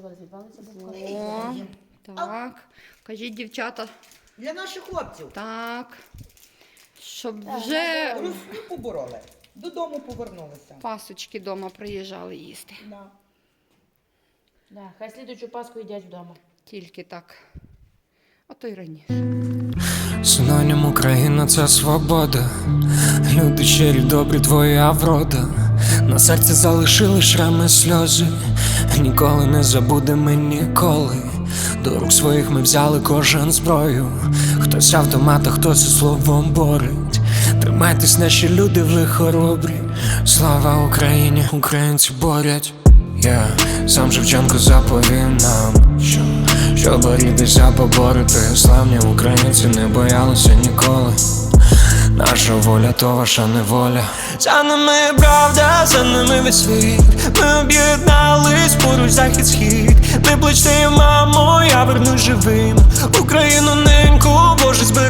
зараз відвалиться, бо О, так. Кажіть, дівчата, Для наших хлопців. так. Щоб Так, вже Русню побороли. Додому повернулися. пасочки вдома приїжджали їсти. Да. Да, хай слідуючу Пасху їдять вдома. Тільки так. А то й раніше. Синонім Україна це свобода. Люди щирі, добрі, твоя врода. На серці залишили шрами сльози. Ніколи не забудемо ніколи. До рук своїх ми взяли кожен зброю. Хтось автомата, хтось і словом борить. Тримайтесь, наші люди ви хоробрі. Слава Україні, українці борять. Я сам Шевченко заповів нам, що щоб борітися, поборити Славні українці не боялися ніколи. Наша воля то ваша неволя. За нами правда, за нами весь світ. Ми об'єднались поруч захід схід. Не плачте, мамо, я вернусь живим. Україну неньку, Боже, збережи.